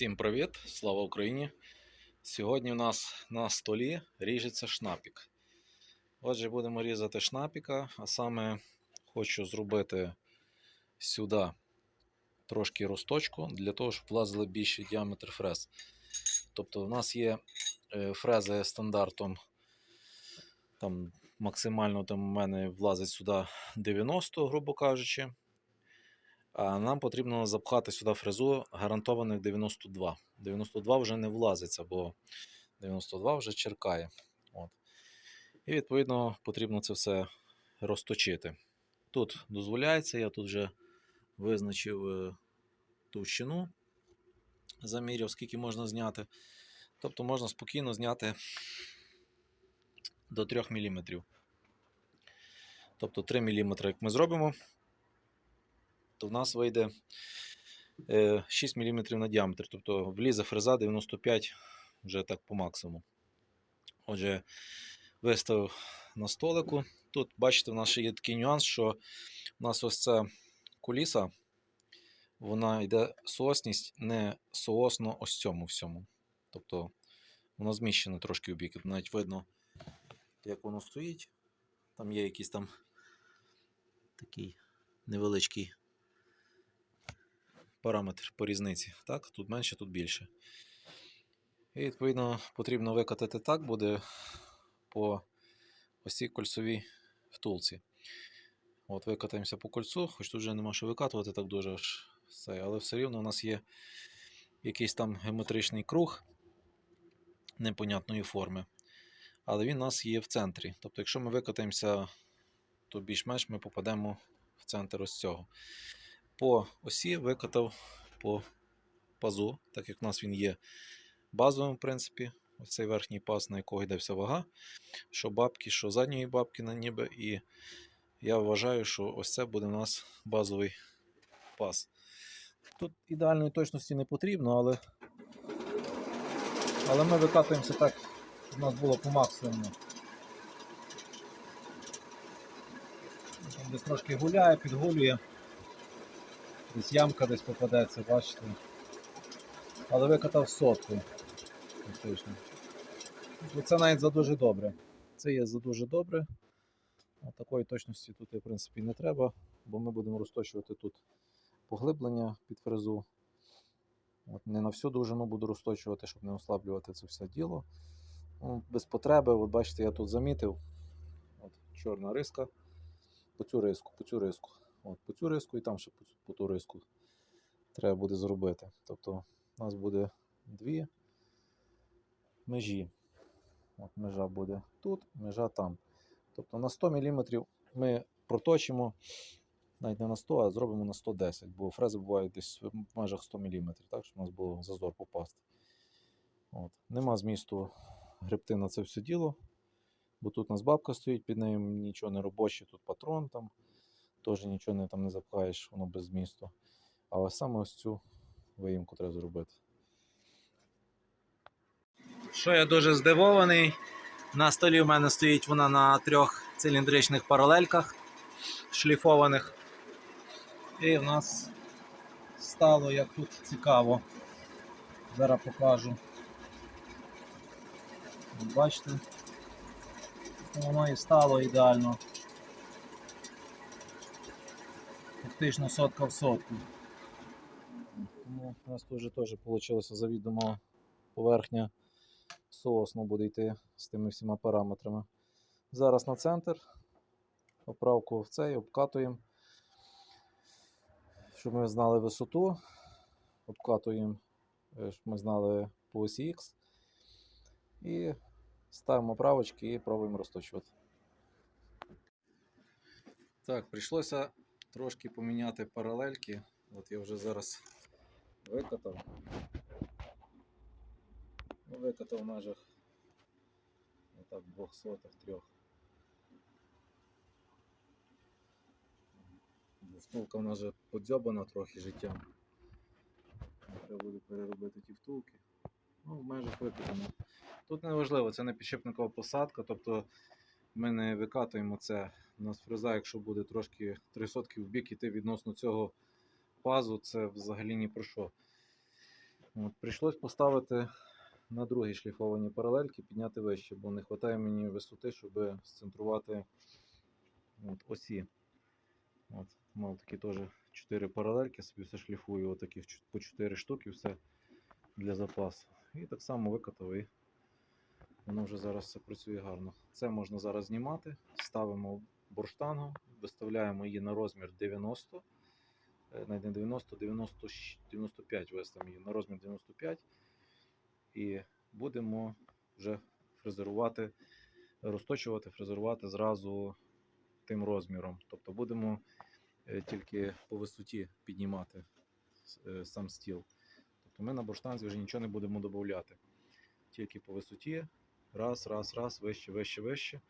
Всім привіт! Слава Україні! Сьогодні у нас на столі ріжеться шнапік. Отже, будемо різати шнапіка, а саме хочу зробити сюди трошки росточку для того, щоб влазили більший діаметр фрез. Тобто, у нас є е, фрези стандартом. Там максимально там у мене влазить сюди 90, грубо кажучи. Нам потрібно запхати сюди фрезу гарантованих 92. 92 вже не влазиться, бо 92 вже черкає. От. І відповідно потрібно це все розточити. Тут дозволяється, я тут вже визначив е, товщину, заміряв, скільки можна зняти. Тобто можна спокійно зняти до 3 мм. Тобто 3 мм, як ми зробимо, то в нас вийде е, 6 мм на діаметр. Тобто влізе фреза 95 вже так по максимуму. Отже, виставив на столику. Тут, бачите, в нас ще є такий нюанс, що у нас ось ця куліса, вона йде соосність не соосно ось цьому всьому. Тобто воно зміщене трошки в бік. Навіть видно, як воно стоїть. Там є якийсь там такий невеличкий параметр по різниці. Так, тут менше, тут більше. І відповідно потрібно викатати так буде по ось цій кольцовій втулці. От Викатаємося по кольцу, хоч тут вже нема що викатувати так дуже аж все, але все рівно у нас є якийсь там геометричний круг непонятної форми. Але він у нас є в центрі. Тобто, якщо ми викатаємося, то більш-менш ми попадемо в центр ось цього по осі викатав по пазу, так як в нас він є базовим, в принципі, ось цей верхній паз, на якого йде вся вага, що бабки, що задньої бабки на ніби. І я вважаю, що ось це буде у нас базовий паз. Тут ідеальної точності не потрібно, але, але ми викатуємося так, щоб у нас було по максимуму. Десь трошки гуляє, підгулює. Десь ямка десь попадеться, бачите. Але викатав сотку. Фактично. Ну, Це навіть за дуже добре. Це є за дуже добре. От Такої точності тут, в принципі, не треба, бо ми будемо розточувати тут поглиблення під фрезу. От Не на всю довжину буду розточувати, щоб не ослаблювати це все діло. Ну, Без потреби, от бачите, я тут замітив. От Чорна риска. По цю риску, по цю риску. От, по цю риску і там ще по, по ту риску треба буде зробити. Тобто у нас буде дві межі. От межа буде тут, межа там. Тобто на 100 мм ми проточимо навіть не на 100, а зробимо на 110, бо фрези бувають десь в межах 100 мм, так, щоб у нас було зазор попасти. От. Нема змісту гребти на це все діло, бо тут у нас бабка стоїть, під нею нічого не робоче, тут патрон там теж нічого не, там не запхаєш, воно без змісту. А ось саме ось цю виїмку треба зробити. Що я дуже здивований. На столі в мене стоїть вона на трьох циліндричних паралельках шліфованих. І в нас стало як тут цікаво. Зараз покажу. Бачите? Воно і стало ідеально. Фактично сотка в сотку. Тому у нас тут теж вийшло завідомо поверхня соосно буде йти з тими всіма параметрами. Зараз на центр, поправку в цей, обкатуємо, щоб ми знали висоту, обкатуємо, е, щоб ми знали по осі X. І ставимо правочки і пробуємо розточувати. Так, прийшлося трошки поміняти паралельки. От я вже зараз викатав. Ну, викатав межах отак двох сотих трьох. Втулка в нас вже подзьобана трохи життям. Треба буде переробити ті втулки. Ну, в межах викатано. Тут не важливо, це не підшипникова посадка, тобто ми не викатуємо це. У нас фреза, якщо буде трошки 3 сотки в бік іти відносно цього пазу, це взагалі ні про що. От, прийшлось поставити на другій шліфованій паралельки, підняти вище, бо не вистачає мені висоти, щоб сцентрувати от, осі. От, мав такі теж 4 паралельки, собі все шліфую, отаких по 4 штуки, все для запасу. І так само викатав воно вже зараз все працює гарно. Це можна зараз знімати, ставимо бурштангу, виставляємо її на розмір 90, е, не 90, 90, 95 виставимо її на розмір 95 і будемо вже фрезерувати, розточувати, фрезерувати зразу тим розміром. Тобто будемо е, тільки по висоті піднімати е, сам стіл. Тобто ми на бурштанзі вже нічого не будемо додати. Тільки по висоті, раз, раз, раз, вище, вище, вище.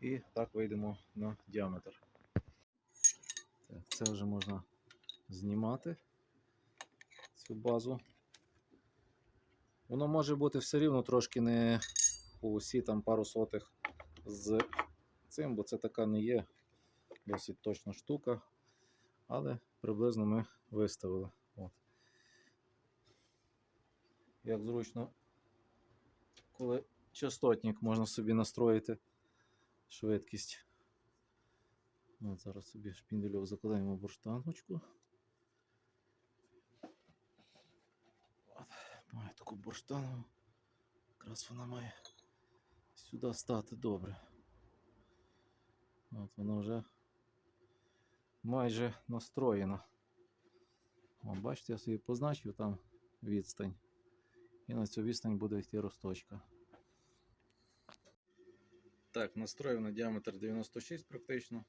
І так вийдемо на діаметр. Це вже можна знімати цю базу. Воно може бути все рівно трошки не по усі там пару сотих з цим, бо це така не є досить точна штука. Але приблизно ми виставили. От. Як зручно, коли частотник можна собі настроїти швидкість. От зараз собі шпіндельок закладаємо бурштаночку. От, має таку бурштану. Якраз вона має сюди стати добре. От вона вже майже настроєна. О, бачите, я собі позначив там відстань. І на цю відстань буде йти розточка. Так, настроїв на діаметр 96 практично.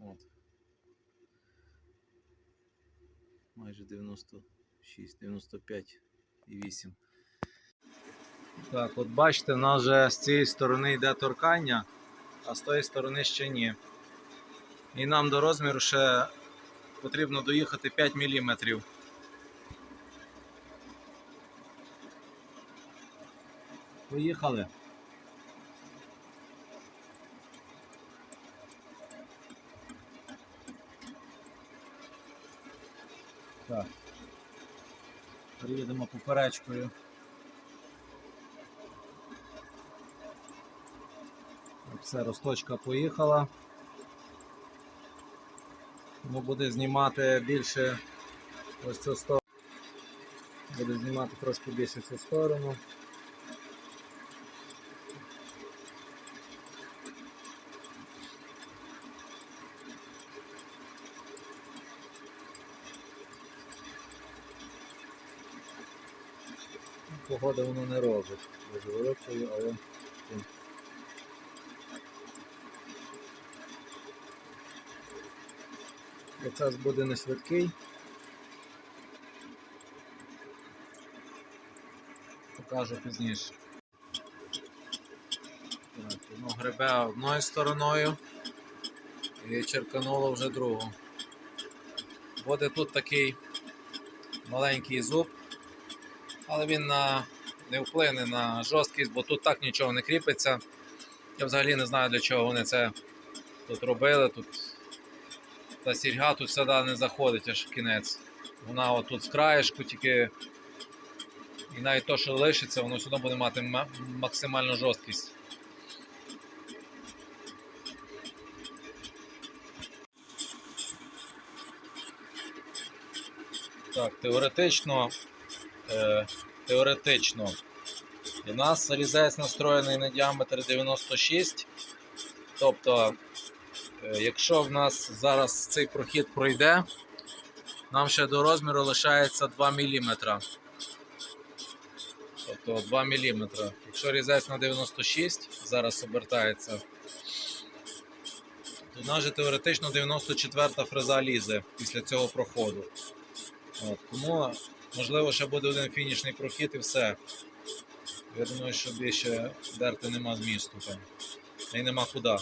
От. Майже 96, 95 і 8. Так, от бачите, в нас вже з цієї сторони йде торкання, а з тої сторони ще ні. І нам до розміру ще потрібно доїхати 5 мм. Поїхали. Так. Приїдемо поперечкою. Все, росточка поїхала. Тому буде знімати більше ось цю сторону. Буде знімати трошки більше цю сторону. Погода воно не робить. Дуже великою, але. Процес буде не швидкий. Покажу пізніше. Так, воно гребе одною стороною і черкануло вже другу. Буде тут такий маленький зуб, але він на, не вплине на жорсткість, бо тут так нічого не кріпиться. Я взагалі не знаю для чого вони це тут робили. Тут та сільга тут сюди не заходить аж в кінець. Вона отут з краєшку тільки. І навіть то, що лишиться, воно сюди буде мати максимальну жорсткість. Так, теоретично, е, теоретично. У нас різець настроєний на діаметр 96. Тобто, е, якщо в нас зараз цей прохід пройде, нам ще до розміру лишається 2 мм. Тобто 2 мм. Якщо різець на 96, зараз обертається, то в нас же теоретично 94 фреза лізе після цього проходу. От, тому, можливо, ще буде один фінішний прохід і все. Я думаю, що більше дерти нема змісту там. Та й нема куди.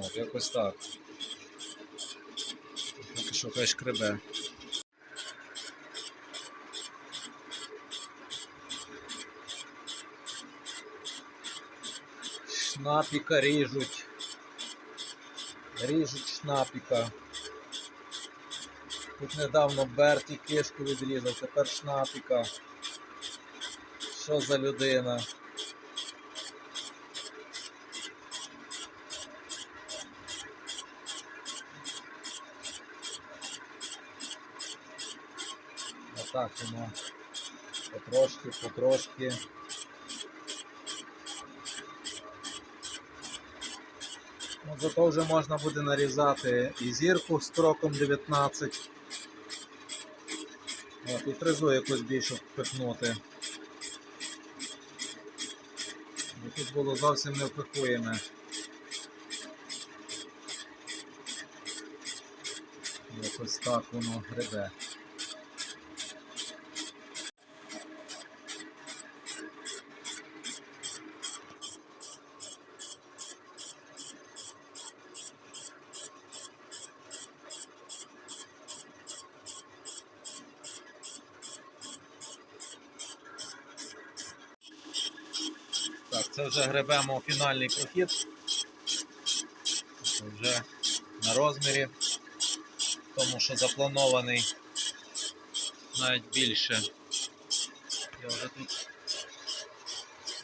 От, якось так. Поки що хай шкребе. Шнапіка ріжуть. Ріжуть шнапіка. Тут недавно Берті кишку відрізав, тепер шнапіка. Що за людина? Отак воно потрошки, потрошки. Ну, зато вже можна буде нарізати і зірку з кроком 19. От, і якось більше впихнути. Тут було зовсім не впихуєме. Якось так воно гребе. Вже гребемо фінальний прохід. Вже на розмірі, тому що запланований навіть більше. Я вже тут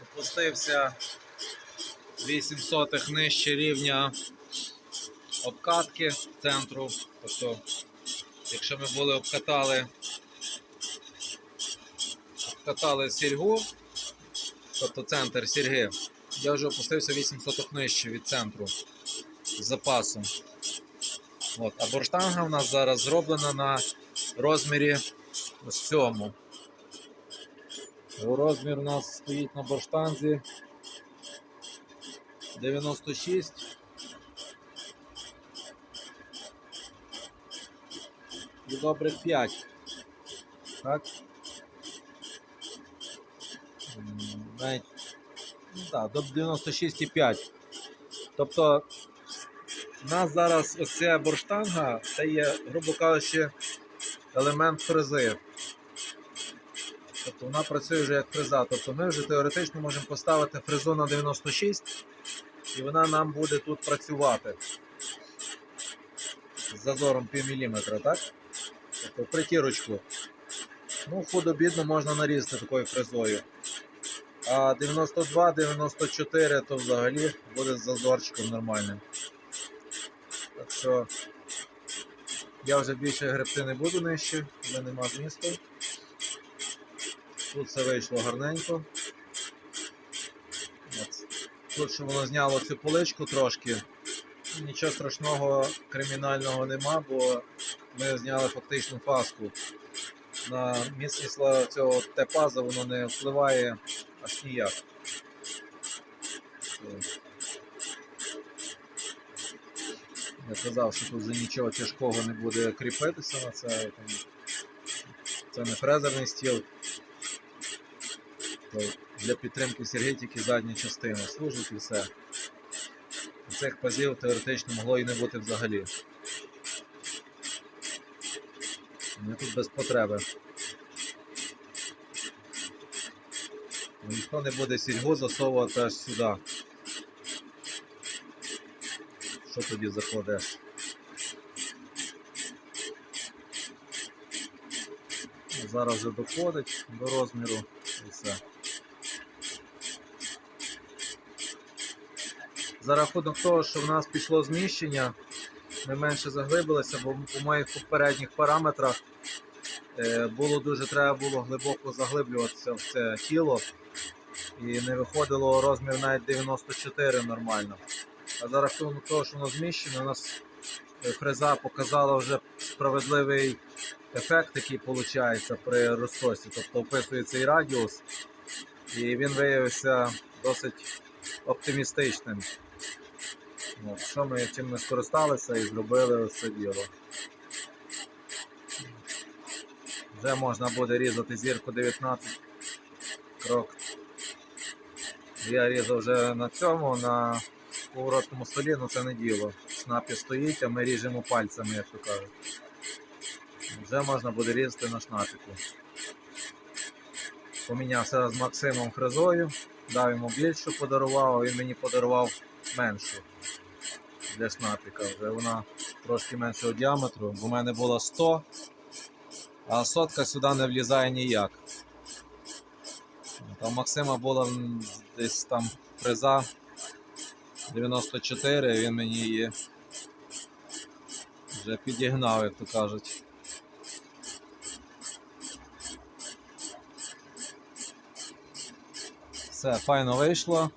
опустився 8 сотих нижче рівня обкатки центру. Тобто, якщо ми були обкатали, обкатали сільгу, тобто центр сірги, я вже опустився 8 соток нижче від центру з запасом. От. А борштанга в нас зараз зроблена на розмірі ось цьому. Розмір у нас стоїть на борштанзі 96. І добрих 5. Так? Навіть, до 96,5. Тобто у нас зараз ось ця борштанга, це є, грубо кажучи, елемент фрези. Тобто вона працює вже як фреза. Тобто ми вже теоретично можемо поставити фрезу на 96 і вона нам буде тут працювати з зазором пів міліметра, так? Тобто притірочку. Ну, худо-бідно можна нарізати такою фрезою. А 92-94 то взагалі буде з зазорчиком нормальним. Так що я вже більше гребти не буду нижче, вже нема змісту. Тут все вийшло гарненько. Тут що воно зняло цю поличку трошки. Нічого страшного кримінального нема, бо ми зняли фактично фаску. На міцність цього тепаза воно не впливає аж ніяк. Я казав, що тут вже нічого тяжкого не буде кріпитися на це. Там, Це не фрезерний стіл. То для підтримки сергетики задня частина служить і все. Цих пазів теоретично могло і не бути взагалі. Вони тут без потреби. Ну, Ніхто не буде сільгу засовувати аж сюди. Що тоді заходиш? Зараз вже доходить до розміру і все. За рахунок того, що в нас пішло зміщення, ми менше заглибилися, бо по моїх попередніх параметрах е, було дуже треба було глибоко заглиблюватися в це тіло. І не виходило розмір навіть 94 нормально. А за рахунок того, що воно зміщено, у нас е, фреза показала вже справедливий ефект, який виходить при розкосі. Тобто описується і радіус, і він виявився досить оптимістичним. От, що ми чим ми скористалися і зробили це діло. Вже можна буде різати зірку 19 крок. Я різав вже на цьому, на поворотному столі, ну це не діло. Шнапі стоїть, а ми ріжемо пальцями, як то кажуть. Вже можна буде різати на шнапіку. Помінявся з Максимом фрезою, дав йому більшу, подарував, а він мені подарував меншу для шнапіка. Вже вона трошки меншого діаметру, бо в мене було 100, А сотка сюди не влізає ніяк. Там Максима була десь там фреза 94, він мені її вже підігнав, як то кажуть. Все, файно вийшло.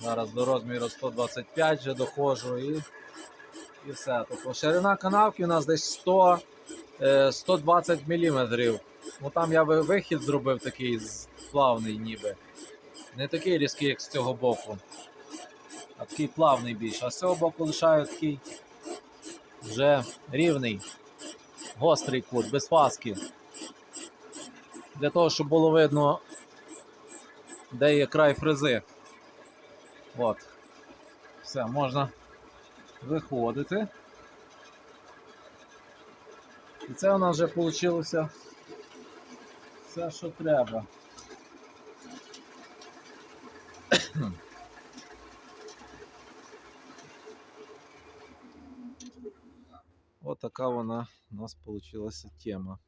Зараз до розміру 125 вже доходжу і, і все. Тобто ширина канавки у нас десь 100, е, 120 мм. Ну там я ви- вихід зробив такий з- плавний ніби. Не такий різкий, як з цього боку. А такий плавний більш. А з цього боку лишаю такий вже рівний, гострий кут, без фаски. Для того, щоб було видно, де є край фрези. От. Все, можна виходити. І це у нас вже вийшло все, що треба. От така у нас вийшла тема.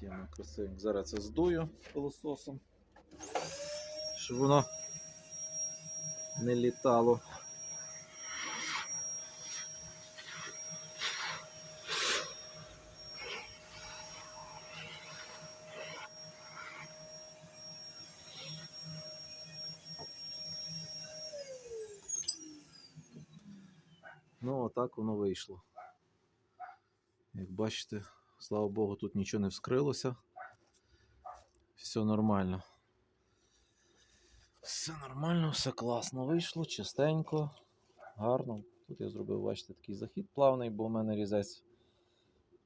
Тема красивенька. Зараз це здую пилососом, щоб воно не літало. Ну, отак воно вийшло. Як бачите, слава Богу, тут нічого не вскрилося. Все нормально. Все нормально, все класно вийшло, чистенько, гарно. Тут я зробив, бачите, такий захід плавний, бо в мене різець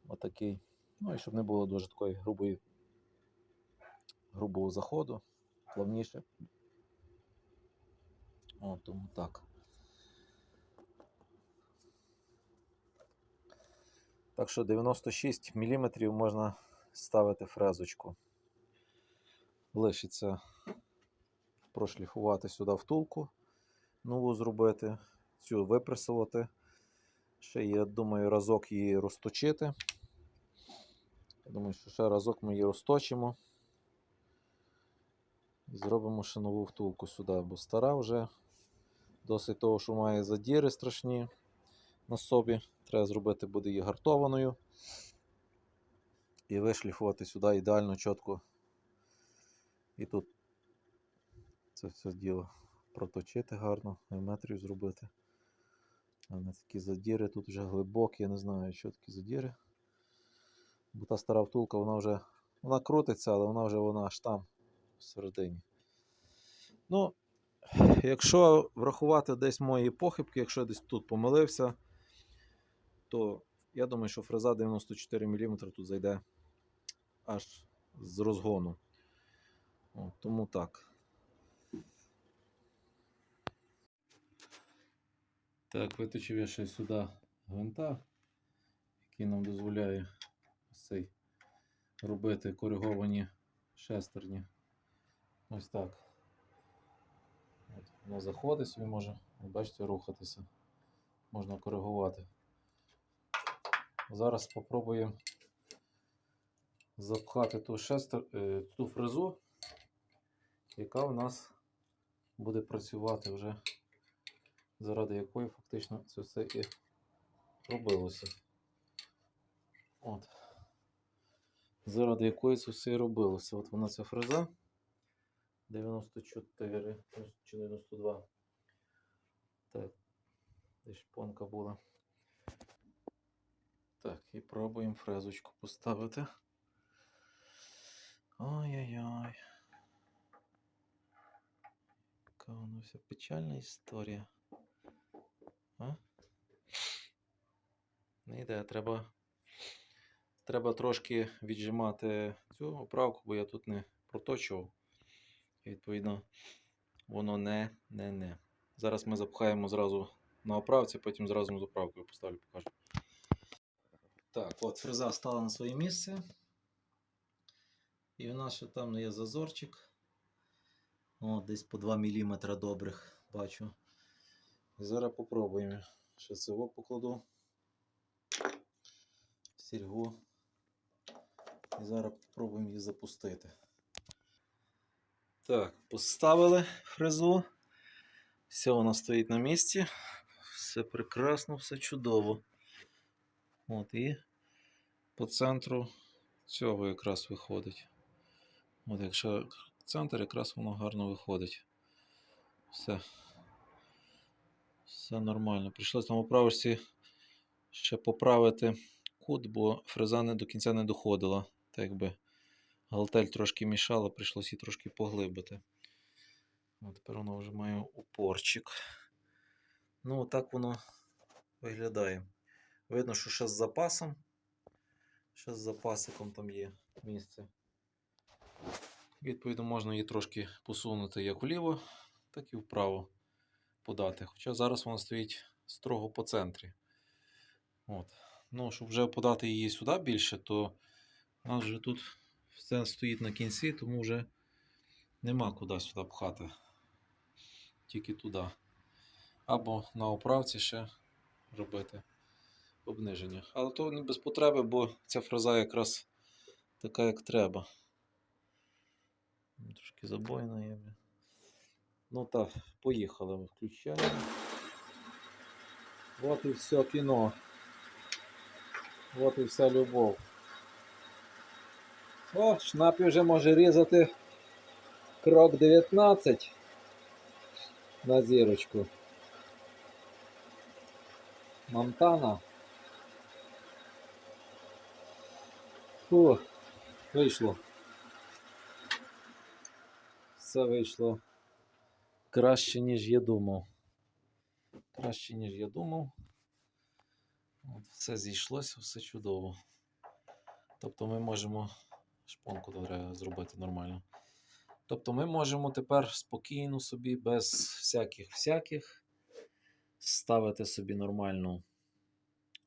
отакий. Ну і щоб не було дуже такої грубої, грубого заходу, плавніше. О, тому так. Так що 96 мм можна ставити фрезочку. Лишиться прошліфувати сюди втулку, нову зробити, цю випресувати. Ще є, думаю, разок її розточити. Я думаю, що ще разок ми її розточимо. Зробимо ще нову втулку сюди, бо стара вже досить того, що має задіри страшні на собі. Треба зробити буде її гартованою. І вишліфувати сюди ідеально чітко. І тут це все діло проточити гарно, геометрію зробити. А не такі задіри, тут вже глибокі, я не знаю, що такі задіри. Бо та стара втулка, вона вже вона крутиться, але вона вже вона аж там всередині. Ну, якщо врахувати десь мої похибки, якщо я десь тут помилився, то я думаю, що фреза 94 мм тут зайде аж з розгону. О, тому так. Так, виточив я ще сюди гвинта, який нам дозволяє цей робити кориговані шестерні. Ось так. От, воно заходить собі може, бачите, рухатися. Можна коригувати. Зараз спробуємо запхати ту, шестер, е, ту фрезу, яка у нас буде працювати вже, заради якої фактично це все і робилося. От. Заради якої це все і робилося. От вона ця фреза 94 чи 92. Так, де шпонка була. Так, і пробуємо фрезочку поставити. Ой-ой-ой. Яка воно вся печальна історія. А? Не йде, треба. Треба трошки віджимати цю оправку, бо я тут не проточував. І відповідно, воно не, не, не. Зараз ми запхаємо зразу на оправці, потім зразу з оправкою поставлю, покажу. Так, от фреза стала на своє місце. І у нас ще там є зазорчик. О, десь по 2 мм добрих бачу. Зараз попробуємо. Ще цього покладу. сільгу. І зараз спробуємо її запустити. Так, поставили фрезу. Все, вона стоїть на місці. Все прекрасно, все чудово. От і по центру цього якраз виходить. От якщо центр, якраз воно гарно виходить. Все. Все нормально. Прийшлося на поправочці ще поправити кут, бо фреза не до кінця не доходила. Так якби галтель трошки мішала, прийшлося її трошки поглибити. От тепер воно вже має упорчик. Ну, так воно виглядає. Видно, що ще з запасом. Ще з запасиком там є місце. Відповідно, можна її трошки посунути як вліво, так і вправо подати. Хоча зараз вона стоїть строго по центрі. От. Ну, щоб вже подати її сюди більше, то у нас вже тут все стоїть на кінці, тому вже нема куди сюди пхати. Тільки туди. Або на оправці ще робити обниження. Але то не без потреби, бо ця фреза якраз така, як треба. Трошки забойна є. Ну так, поїхали. Ми включаємо. От і все кіно. От і вся любов. О, шнапі вже може різати крок 19 на зірочку. Монтана. Фу, вийшло. Все вийшло краще, ніж я думав. Краще, ніж я думав. От, все зійшлося, все чудово. Тобто ми можемо. Шпонку треба зробити нормально. Тобто ми можемо тепер спокійно собі, без всяких всяких, ставити собі нормальну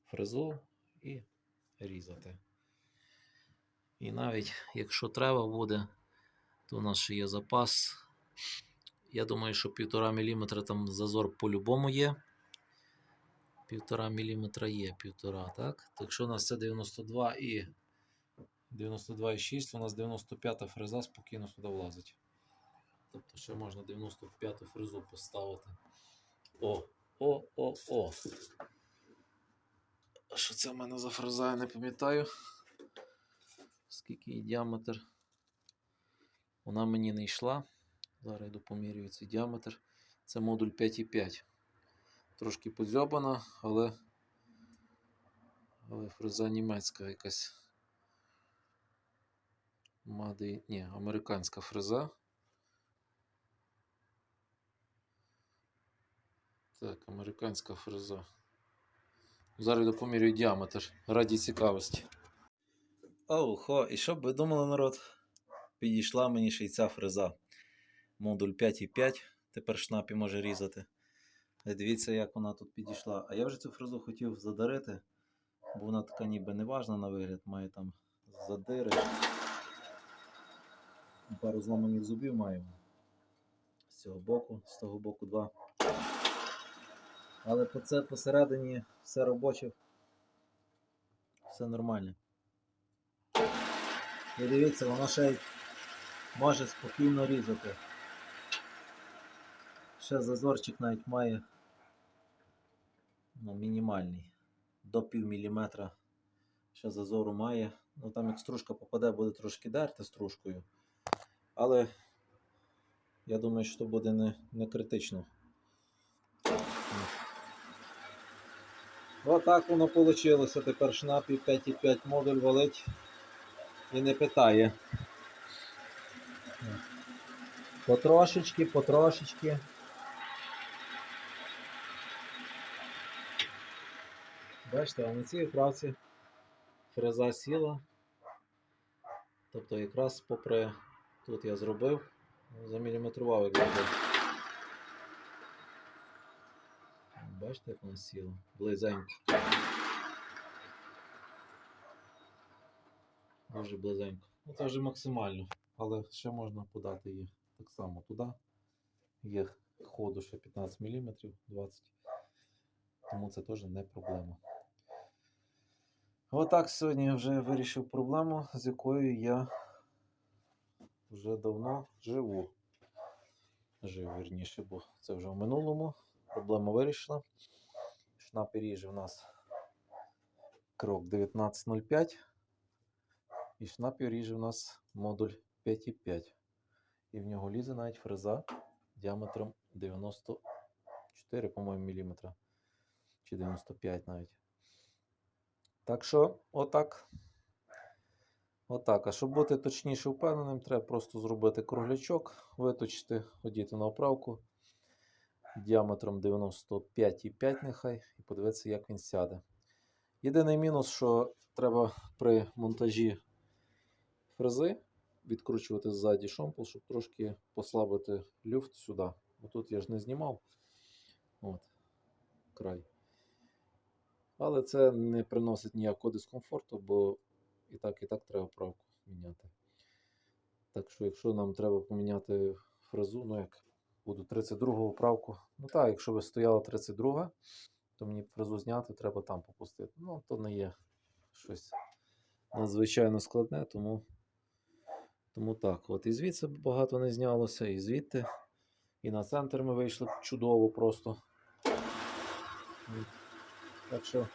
фрезу і різати. І навіть якщо треба буде, то у нас ще є запас. Я думаю, що 1,5 мм там зазор по-любому є. 1,5 мм є, 1,5, так? Так якщо у нас це 92 і 92,6, у нас 95 фреза спокійно сюди влазить. Тобто ще можна 95 фрезу поставити. О, о, о, о. Що це в мене за фреза, я не пам'ятаю. Скільки її діаметр. Вона мені не йшла. Зараз йду помірюю цей діаметр. Це модуль 5,5. Трошки подзьобана, але, але фреза німецька якась. Мади... Ні, американська фреза. Так, американська фреза. Зараз я помірюю діаметр раді цікавості. Охо, і що б ви думали, народ? Підійшла мені ще й ця фреза. Модуль 5,5. Тепер шнапі може різати. І Дивіться, як вона тут підійшла. А я вже цю фрезу хотів задарити, бо вона така ніби неважна на вигляд, має там задири. Пару зламаних зубів маємо. З цього боку, з того боку два. Але це посередині все робоче. Все нормально. І дивіться, вона ще може спокійно різати. Ще зазорчик навіть має ну, мінімальний. До пів міліметра ще зазору має. Ну там як стружка попаде, буде трошки дерти стружкою. Але я думаю, що буде не, не критично. Отак воно вийшло. Тепер шнапі 5,5 модуль валить і не питає. Потрошечки, потрошечки. Бачите, а на цій вправці фреза сіла. Тобто якраз попри тут я зробив, заміліметрував як зробив. Бачите, як вона сіла? Близенько. Дуже близенько. Ну це вже максимально, але ще можна подати її так само туди. Є ходу ще 15 мм, 20 Тому це теж не проблема. Отак сьогодні я вже вирішив проблему, з якою я вже давно живу. Жив вірніше, бо це вже в минулому. Проблема вирішена. Шнапі ріже в нас крок 19.05. І шнапі ріже в нас модуль 5.5. І в нього лізе навіть фреза діаметром 94, по-моєму, міліметра. Чи 95 навіть. Так що, отак. Отак. А щоб бути точніше впевненим, треба просто зробити круглячок, виточити, одіти на оправку діаметром 95,5 нехай, і подивитися, як він сяде. Єдиний мінус, що треба при монтажі фрези відкручувати ззаді шомпол, щоб трошки послабити люфт сюди. Бо тут я ж не знімав. От, край. Але це не приносить ніякого дискомфорту, бо і так, і так треба правку міняти. Так що, якщо нам треба поміняти фрезу, ну як буду 32-го правку. Ну так, якщо би стояла 32, то мені фрезу зняти, треба там попустити. Ну, то не є щось надзвичайно складне, тому, тому так. От і звідси багато не знялося, і звідти. І на центр ми вийшли чудово просто. Так що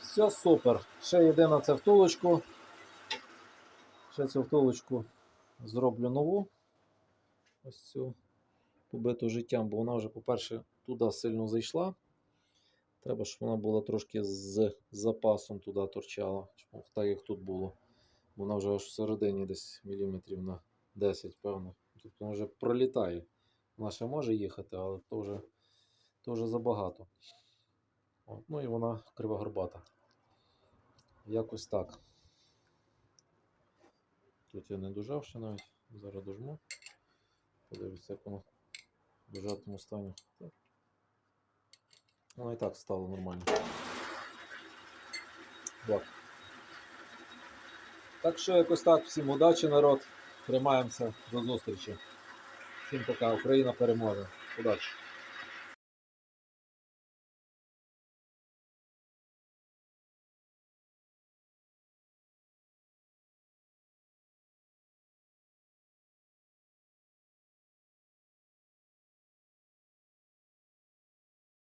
все супер. Ще єдина це втулочку. Ще цю втулочку зроблю нову. Ось цю побиту життям, бо вона вже, по-перше, туди сильно зайшла. Треба, щоб вона була трошки з запасом туди торчала, щоб так як тут було. Вона вже аж всередині десь міліметрів на 10, певно. Тобто вона вже пролітає. Вона ще може їхати, але то вже, то вже забагато. От, ну і вона кривогорбата. Якось так. Тут я не дожав ще навіть. Зараз дожму. Подивлюся, як воно в дожатому стані. Так. Воно і так стало нормально. Так. Так що якось так. Всім удачі, народ. Тримаємося до зустрічі. Всім пока. Україна переможе. Удачі!